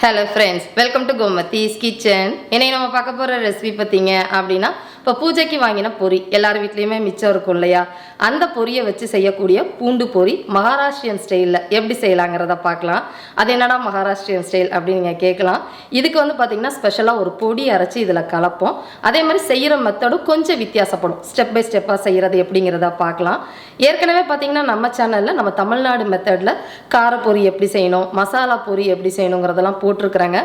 Hello friends welcome to Gomathi's kitchen இன்னைக்கு நம்ம பார்க்க போகிற ரெசிபி பார்த்தீங்க அப்படின்னா இப்போ பூஜைக்கு வாங்கின பொரி எல்லார் வீட்லேயுமே மிச்சம் இருக்கும் இல்லையா? அந்த பொரியை வச்சு செய்யக்கூடிய பூண்டு பொரி மகாராஷ்டிரியன் ஸ்டைலில் எப்படி செய்யலாங்கிறத பார்க்கலாம். அது என்னடா மகாராஷ்டிரியன் ஸ்டைல் அப்படின்னு நீங்கள் கேட்கலாம். இதுக்கு வந்து பார்த்தீங்கன்னா ஸ்பெஷலாக ஒரு பொடி அரைச்சி இதில் கலப்போம். அதே மாதிரி செய்கிற மெத்தடும் கொஞ்சம் வித்தியாசப்படும். ஸ்டெப் பை ஸ்டெப்பாக செய்கிறது எப்படிங்கிறத பார்க்கலாம். ஏற்கனவே பார்த்தீங்கன்னா நம்ம சேனலில் நம்ம தமிழ்நாடு மெத்தடில் காரப்பொரி எப்படி செய்யணும் மசாலா பொரி எப்படி செய்யணுங்கிறதெல்லாம் போட்டிருக்கிறாங்க.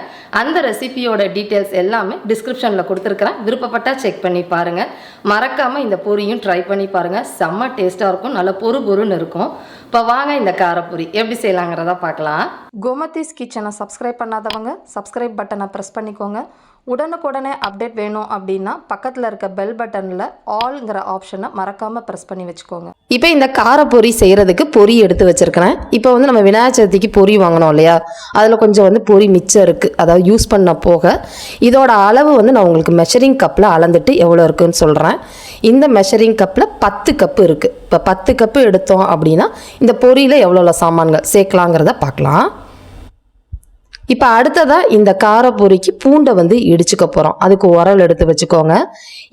அந்த ரெசிபியோட டீட்டெயில்ஸ் எல்லாமே டிஸ்கிரிப்ஷனில் கொடுத்துருக்குறேன். விருப்பப்பட்டால் செக் பண்ணி பாருங்கள் மறக்காமல் இந்த பொரியும் ட்ரை பண்ணி பாருங்கள் செம்ம டேஸ்ட்டாக இருக்கும். நல்ல பொறு பொருன்னு இருக்கும். இப்போ வாங்க இந்த காரப்பொரி. எப்படி செய்யலாங்கிறத பார்க்கலாம் கோமதிஸ் கிச்சனை சப்ஸ்கிரைப் பண்ணாதவங்க சப்ஸ்கிரைப் பட்டனை ப்ரெஸ் பண்ணிக்கோங்க. உடனுக்குடனே அப்டேட் வேணும் அப்படின்னா பக்கத்தில் இருக்க பெல் பட்டனில் ஆல்ங்கிற ஆப்ஷனை மறக்காமல் ப்ரெஸ் பண்ணி வச்சுக்கோங்க. இப்போ இந்த காரப்பொரி செய்கிறதுக்கு பொரி எடுத்து வச்சுருக்கிறேன். இப்போ வந்து நம்ம விநாயகர் சதுர்த்திக்கு பொரி வாங்கினோம் இல்லையா? அதில் கொஞ்சம் வந்து பொரி மிச்சம் இருக்குது அதாவது யூஸ் பண்ண போக. இதோட அளவு வந்து நான் உங்களுக்கு மெஷரிங் கப்பில் அளந்துட்டு எவ்வளோ இருக்குன்னு சொல்கிறேன் இந்த மெஷரிங் கப்பில் பத்து கப்பு இருக்குது இப்போ பத்து கப்பு எடுத்தோம் அப்படின்னா இந்த பொரியில் எவ்வளோ சாமான்கள் சேர்க்கலாங்கிறத பார்க்கலாம். இப்போ அடுத்ததாக இந்த காரப்பொரிக்கு பூண்டை வந்து இடிச்சுக்க போகிறோம் அதுக்கு உரல் எடுத்து வச்சுக்கோங்க.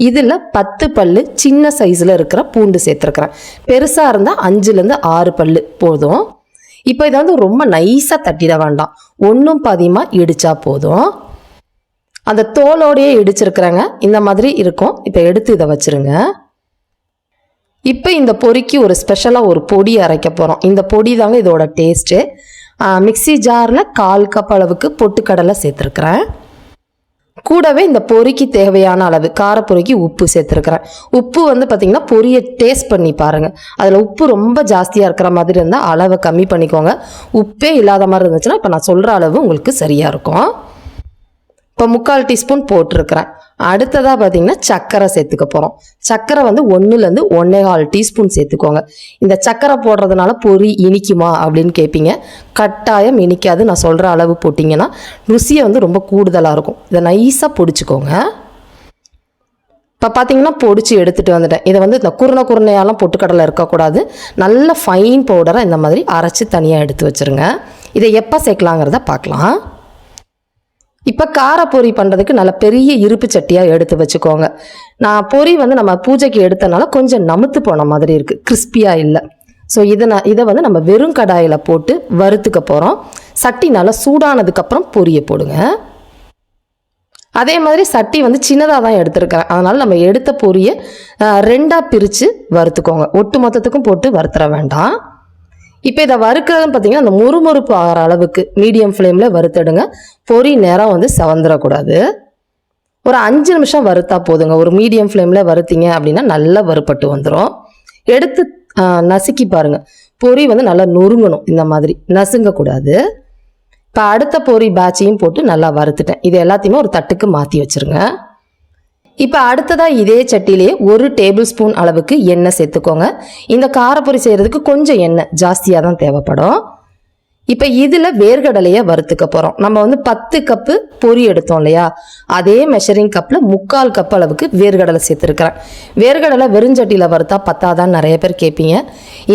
இதில் பத்து பல்லு சின்ன சைஸில் இருக்கிற பூண்டு சேர்த்துருக்குறேன். பெருசாக இருந்தால் அஞ்சுலேருந்து ஆறு பல் போதும். இப்போ இதை வந்து ரொம்ப நைஸாக தட்டிட வேண்டாம். ஒன்றும் பாதியமாக இடித்தா போதும். அந்த தோலோடையே இடிச்சிருக்கிறேங்க. இந்த மாதிரி இருக்கும். இப்போ எடுத்து இதை வச்சுருங்க. இப்போ இந்த பொறிக்கு ஒரு ஸ்பெஷலாக ஒரு பொடி அரைக்க போகிறோம் இந்த பொடி தாங்க இதோட டேஸ்ட்டு மிக்ஸி ஜாரில் கால் கப் அளவுக்கு பொட்டுக்கடலை சேர்த்துருக்குறேன். கூடவே இந்த பொரிக்கு தேவையான அளவு காரப்பொறிக்கு உப்பு சேர்த்துருக்குறேன். உப்பு வந்து பார்த்திங்கன்னா பொரியை டேஸ்ட் பண்ணி பாருங்கள் அதில் உப்பு ரொம்ப ஜாஸ்தியாக இருக்கிற மாதிரி இருந்தால் அளவை கம்மி பண்ணிக்கோங்க. உப்பே இல்லாத மாதிரி இருந்துச்சுன்னா இப்போ நான் சொல்கிற அளவு உங்களுக்கு சரியாக இருக்கும். இப்போ முக்கால் டீஸ்பூன் போட்டிருக்கிறேன். அடுத்ததாக பார்த்தீங்கன்னா சர்க்கரை சேர்த்துக்க போகிறோம் சர்க்கரை வந்து ஒன்றுலேருந்து ஒன்றே கால் டீஸ்பூன் சேர்த்துக்கோங்க. இந்த சர்க்கரை போடுறதுனால பொரி இனிக்குமா அப்படின்னு கேட்பீங்க கட்டாயம் இனிக்காது. நான் சொல்கிற அளவு போட்டிங்கன்னா ருசியை வந்து ரொம்ப கூடுதலாக இருக்கும். இதை நைஸாக பொடிச்சுக்கோங்க. இப்போ பார்த்தீங்கன்னா பொடிச்சு எடுத்துகிட்டு வந்துட்டேன். இதை வந்து இந்த குருணை குருணையாலாம் பொட்டுக்கடலை இருக்கக்கூடாது. நல்ல ஃபைன் பவுடராக இந்த மாதிரி அரைச்சி தனியாக எடுத்து வச்சுருங்க. இதை எப்போ சேர்க்கலாங்கிறத பார்க்கலாம் இப்போ கார பொரி பண்ணுறதுக்கு நல்ல பெரிய இருப்பு சட்டியாக எடுத்து வச்சுக்கோங்க. நான் பொரி வந்து நம்ம பூஜைக்கு எடுத்தனால கொஞ்சம் நமுத்து போன மாதிரி இருக்குது கிறிஸ்பியாக இல்லை. ஸோ இதை நான் இதை வந்து நம்ம வெறும் கடாயில் போட்டு வறுத்துக்க போகிறோம் சட்டி நல்லா சூடானதுக்கப்புறம் பொரியை போடுங்க. அதே மாதிரி சட்டி வந்து சின்னதாக தான் எடுத்திருக்கிறேன் அதனால் நம்ம எடுத்த பொரியை ரெண்டாக பிரித்து வறுத்துக்கோங்க. ஒட்டு மொத்தத்துக்கும் போட்டு வறுத்துற வேண்டாம். இப்போ இதை வறுக்கிறதுன்னு பார்த்தீங்கன்னா அந்த முறுமுறுப்பு ஆகிற அளவுக்கு மீடியம் ஃப்ளேமில் வறுத்துடுங்க. பொரி நேரம் வந்து செவந்துடக்கூடாது ஒரு அஞ்சு நிமிஷம் வறுத்தா போதுங்க. ஒரு மீடியம் ஃப்ளேமில் வறுத்தீங்க அப்படின்னா நல்லா வறுப்பட்டு வந்துடும் எடுத்து நசுக்கி பாருங்க. பொரி வந்து நல்லா நொறுங்கணும் இந்த மாதிரி. நசுங்கக்கூடாது. இப்போ அடுத்த பொரி பேட்சையும் போட்டு நல்லா வறுத்துட்டேன். இது எல்லாத்தையுமே ஒரு தட்டுக்கு மாற்றி வச்சுருங்க. இப்போ அடுத்ததாக இதே சட்டிலேயே ஒரு டேபிள் ஸ்பூன் அளவுக்கு எண்ணெய் சேர்த்துக்கோங்க. இந்த காரப்பொரி செய்கிறதுக்கு கொஞ்சம் எண்ணெய் ஜாஸ்தியாக தான் தேவைப்படும். இப்போ இதில் வேர்கடலையை வறுத்துக்க போகிறோம் நம்ம வந்து பத்து கப்பு பொரி எடுத்தோம் இல்லையா? அதே மெஷரிங் கப்பில் முக்கால் கப் அளவுக்கு வேர்கடலை சேர்த்துருக்குறேன். வேர்கடலை வெறுஞ்சட்டியில் வறுத்தா பத்தாதான் நிறைய பேர் கேட்பீங்க.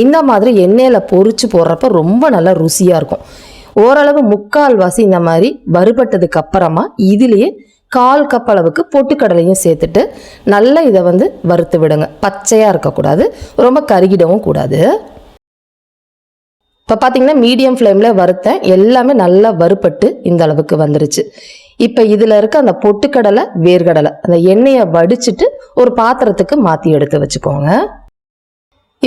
இந்த மாதிரி எண்ணெயில் பொறிச்சு போடுறப்ப ரொம்ப நல்லா ருசியாக இருக்கும். ஓரளவு முக்கால் வாசி இந்த மாதிரி வறுபட்டதுக்கு அப்புறமா இதுலேயே கால் கப் அளவுக்கு பொட்டுக்கடலையும் சேர்த்துட்டு நல்லா இதை வந்து வறுத்து விடுங்க. பச்சையாக இருக்கக்கூடாது. ரொம்ப கருகிடவும் கூடாது. இப்போ பார்த்தீங்கன்னா மீடியம் ஃப்ளேமில் வறுத்தேன். எல்லாமே நல்லா வறுபட்டு இந்த அளவுக்கு வந்துருச்சு. இப்போ இதில் இருக்க அந்த பொட்டுக்கடலை வேர்கடலை அந்த எண்ணெயை வடிச்சிட்டு ஒரு பாத்திரத்துக்கு மாற்றி எடுத்து வச்சுக்கோங்க.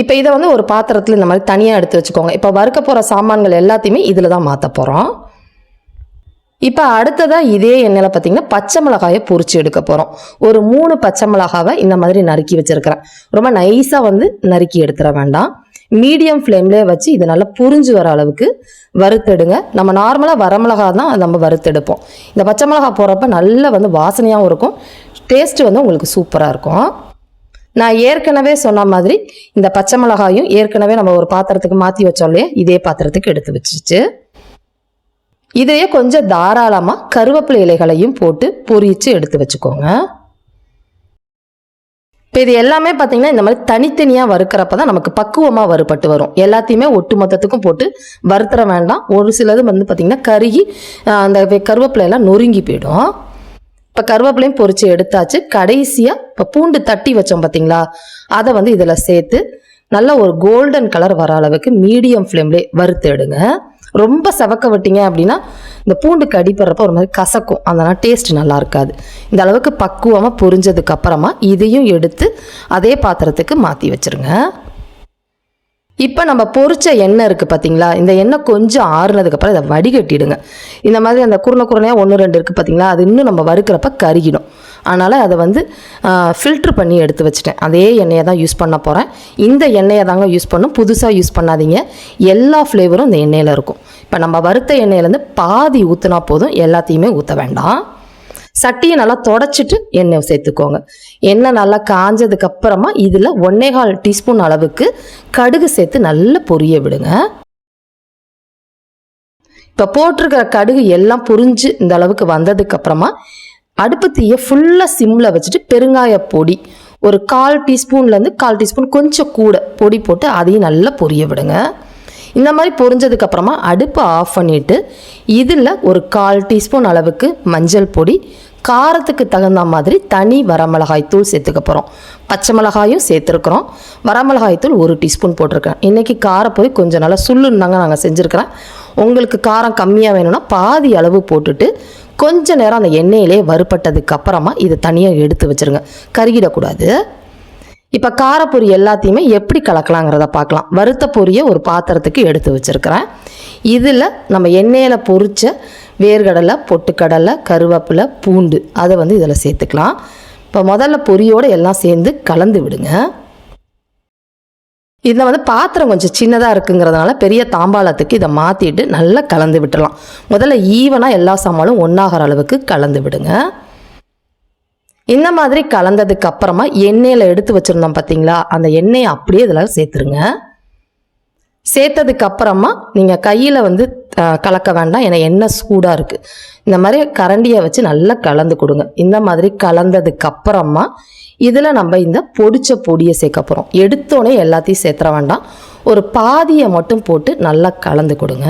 இப்போ இதை வந்து ஒரு பாத்திரத்தில் இந்த மாதிரி தனியாக எடுத்து வச்சுக்கோங்க. இப்போ வறுக்க போகிற சாமான்கள் எல்லாத்தையுமே இதில் தான் மாற்ற போகிறோம் இப்போ அடுத்ததாக இதே எண்ணெயில் பார்த்தீங்கன்னா பச்சை மிளகாயை பொறிச்சு எடுக்க போகிறோம் ஒரு மூணு பச்சை மிளகாவை இந்த மாதிரி நறுக்கி வச்சுருக்கிறேன். ரொம்ப நைஸாக வந்து நறுக்கி எடுத்துட வேண்டாம். மீடியம் ஃப்ளேம்லேயே வச்சு இது நல்லா புரிஞ்சு வர அளவுக்கு வறுத்தெடுங்க. நம்ம நார்மலாக வரமிளகா தான் நம்ம வறுத்தெடுப்போம். இந்த பச்சை மிளகா போடுறப்ப நல்லா வந்து வாசனையாகவும் இருக்கும். டேஸ்ட்டு வந்து உங்களுக்கு சூப்பராக இருக்கும். நான் ஏற்கனவே சொன்ன மாதிரி இந்த பச்சை மிளகாயும் ஏற்கனவே நம்ம ஒரு பாத்திரத்துக்கு மாற்றி வச்சோம் இல்லையா? இதே பாத்திரத்துக்கு எடுத்து வச்சுச்சு. இதையே கொஞ்சம் தாராளமாக கருவேப்பிலை இலைகளையும் போட்டு பொரிச்சு எடுத்து வச்சுக்கோங்க. இப்போ இது எல்லாமே பார்த்தீங்கன்னா இந்த மாதிரி தனித்தனியாக வறுக்கிறப்ப தான் நமக்கு பக்குவமாக வறுபட்டு வரும். எல்லாத்தையுமே ஒட்டு மொத்தத்துக்கும் போட்டு வறுத்துற வேண்டாம். ஒரு சிலது வந்து பார்த்திங்கன்னா கருகி அந்த கருவேப்பிலையெல்லாம் கருவேப்பிலை எல்லாம் நொறுங்கி போயிடும். இப்போ கருவேப்பிலையும் பொறிச்சு எடுத்தாச்சு. கடைசியாக இப்போ பூண்டு தட்டி வச்சோம் பார்த்தீங்களா அதை வந்து இதில் சேர்த்து நல்லா ஒரு கோல்டன் கலர் வர அளவுக்கு மீடியம் ஃப்ளேம்லேயே வறுத்து எடுங்க. ரொம்ப செவக்க விட்டீங்க அப்படின்னா இந்த பூண்டுக்கு அடிப்படுறப்ப ஒரு மாதிரி கசக்கும். அதனால் டேஸ்ட் நல்லா இருக்காது. இந்த அளவுக்கு பக்குவமாக பொரிஞ்சதுக்கு அப்புறமா இதையும் எடுத்து அதே பாத்திரத்துக்கு மாற்றி வச்சிருங்க. இப்போ நம்ம பொரிச்ச எண்ணெய் இருக்குது பார்த்தீங்களா இந்த எண்ணெய் கொஞ்சம் ஆறுனதுக்கப்புறம் இதை வடிகட்டிடுங்க. இந்த மாதிரி அந்த குருணை குருணையாக ஒன்று ரெண்டு இருக்குது பார்த்தீங்களா அது இன்னும் நம்ம வறுக்கிறப்ப கருகிடும். அதனால் அதை வந்து ஃபில்ட்ரு பண்ணி எடுத்து வச்சுட்டேன். அதே எண்ணெயை தான் யூஸ் பண்ண போகிறேன் இந்த எண்ணெயை தாங்க யூஸ் பண்ணும். புதுசாக யூஸ் பண்ணாதீங்க. எல்லா ஃப்ளேவரும் இந்த எண்ணெயில் இருக்கும். இப்போ நம்ம வறுத்த எண்ணெயிலேருந்து பாதி ஊற்றினா போதும். எல்லாத்தையுமே ஊற்ற வேண்டாம். சட்டியை நல்லா தொடச்சிட்டு எண்ணெய் சேர்த்துக்கோங்க. எண்ணெய் நல்லா காஞ்சதுக்கு அப்புறமா இதில் ஒன்னேகால் டீஸ்பூன் அளவுக்கு கடுகு சேர்த்து நல்லா பொரிய விடுங்க. இப்போ போட்டிருக்கிற கடுகு எல்லாம் புரிஞ்சு இந்த அளவுக்கு வந்ததுக்கு அப்புறமா அடுப்பு தீயை ஃபுல்லாக சிம்மில் வச்சுட்டு பெருங்காய பொடி. ஒரு கால் டீஸ்பூன்லேருந்து கால் டீஸ்பூன் கொஞ்சம் கூட பொடி போட்டு அதையும் நல்லா பொரிய விடுங்க. இந்த மாதிரி பொரிஞ்சதுக்கப்புறமா அடுப்பை ஆஃப் பண்ணிட்டு இதில் ஒரு கால் டீஸ்பூன் அளவுக்கு மஞ்சள் பொடி காரத்துக்கு தகுந்த மாதிரி தனி வரமிளகாய் தூள் சேர்த்துக்க போகிறோம் பச்சை மிளகாயும் சேர்த்துருக்குறோம். வரமிளகாய் தூள் ஒரு டீஸ்பூன் போட்டிருக்கேன். இன்றைக்கி போய் கொஞ்சம் நல்லா சுள்ளுன்னு தாங்க நாங்கள் செஞ்சுருக்கிறேன். உங்களுக்கு காரம் கம்மியாக வேணும்னா பாதி அளவு போட்டுட்டு கொஞ்ச நேரம் அந்த எண்ணெயிலே வறுபட்டதுக்கு அப்புறமா இதை தனியாக எடுத்து வச்சுருங்க. கருகிடக்கூடாது. இப்போ காரப்பொரி எல்லாத்தையுமே எப்படி கலக்கலாங்கிறத பார்க்கலாம். வறுத்த பொரியை ஒரு பாத்திரத்துக்கு எடுத்து வச்சுருக்கிறேன். இதில் நம்ம எண்ணெயில் பொரிச்ச வேர்க்கடலை பொட்டுக்கடலை கருவேப்பிலை பூண்டு அதை வந்து இதில் சேர்த்துக்கலாம். இப்போ முதல்ல பொரியோடு எல்லாம் சேர்ந்து கலந்து விடுங்க. இதில் வந்து பாத்திரம் கொஞ்சம் சின்னதாக இருக்குங்கிறதுனால பெரிய தாம்பாளத்துக்கு இதை மாற்றிட்டு நல்லா கலந்து விட்டுடலாம் முதல்ல ஈவனாக எல்லா சாமானும் ஒன்றாகிற அளவுக்கு கலந்து விடுங்க. இந்த மாதிரி கலந்ததுக்கு அப்புறமா எண்ணெயில் எடுத்து வச்சுருந்தோம் பார்த்தீங்களா அந்த எண்ணெயை அப்படியே இதில் சேர்த்துருங்க. சேர்த்ததுக்கு அப்புறமா நீங்கள் கையில் வந்து கலக்க வேண்டாம். ஏன்னா எண்ணெய் சூடாக இருக்குது இந்த மாதிரி கரண்டியை வச்சு நல்லா கலந்து கொடுங்க. இந்த மாதிரி கலந்ததுக்கு அப்புறமா இதில் நம்ம இந்த பொடிச்ச பொடியை சேர்க்க போகிறோம் எடுத்தோடனே எல்லாத்தையும் சேர்த்துற வேண்டாம். ஒரு பாதியை மட்டும் போட்டு நல்லா கலந்து கொடுங்க.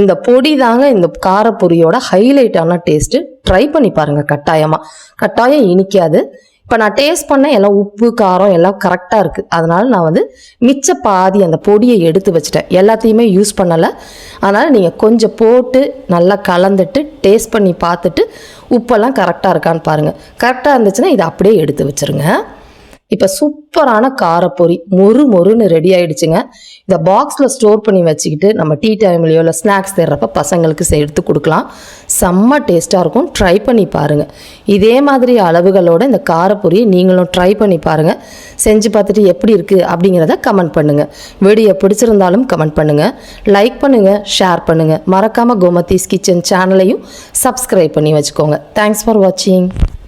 இந்த பொடி தாங்க இந்த காரப்பொரியோட ஹைலைட்டான டேஸ்ட்டு ட்ரை பண்ணி பாருங்கள் கட்டாயமாக கட்டாயம் இனிக்காது. இப்போ நான் டேஸ்ட் பண்ணேன் எல்லாம் உப்பு காரம் எல்லாம் கரெக்டாக இருக்குது அதனால் நான் வந்து மிச்ச பாதி அந்த பொடியை எடுத்து வச்சுட்டேன். எல்லாத்தையுமே யூஸ் பண்ணலை. அதனால் நீங்கள் கொஞ்சம் போட்டு நல்லா கலந்துட்டு டேஸ்ட் பண்ணி பார்த்துட்டு உப்பெல்லாம் கரெக்டாக இருக்கான்னு பாருங்கள் கரெக்டாக இருந்துச்சுன்னா இதை அப்படியே எடுத்து வச்சுருங்க. இப்போ சூப்பரான காரப்பொரி மொறு மொறுன்னு ரெடி ஆயிடுச்சுங்க. இதை பாக்ஸில் ஸ்டோர் பண்ணி வச்சுக்கிட்டு நம்ம டீ டைம்லையோ இல்லை ஸ்நாக்ஸ் தேடுறப்ப பசங்களுக்கு எடுத்து கொடுக்கலாம். செம்ம டேஸ்ட்டாக இருக்கும். ட்ரை பண்ணி பாருங்கள் இதே மாதிரி அளவுகளோட இந்த காரப்பொரியை நீங்களும் ட்ரை பண்ணி பாருங்கள் செஞ்சு பார்த்துட்டு எப்படி இருக்குது அப்படிங்கிறத கமெண்ட் பண்ணுங்கள் வீடியோ பிடிச்சிருந்தாலும் கமெண்ட் பண்ணுங்கள் லைக் பண்ணுங்கள் ஷேர் பண்ணுங்கள் மறக்காமல் கோமதீஸ் கிச்சன் சேனலையும் சப்ஸ்கிரைப் பண்ணி வச்சுக்கோங்க. தேங்க்ஸ் ஃபார் வாட்சிங்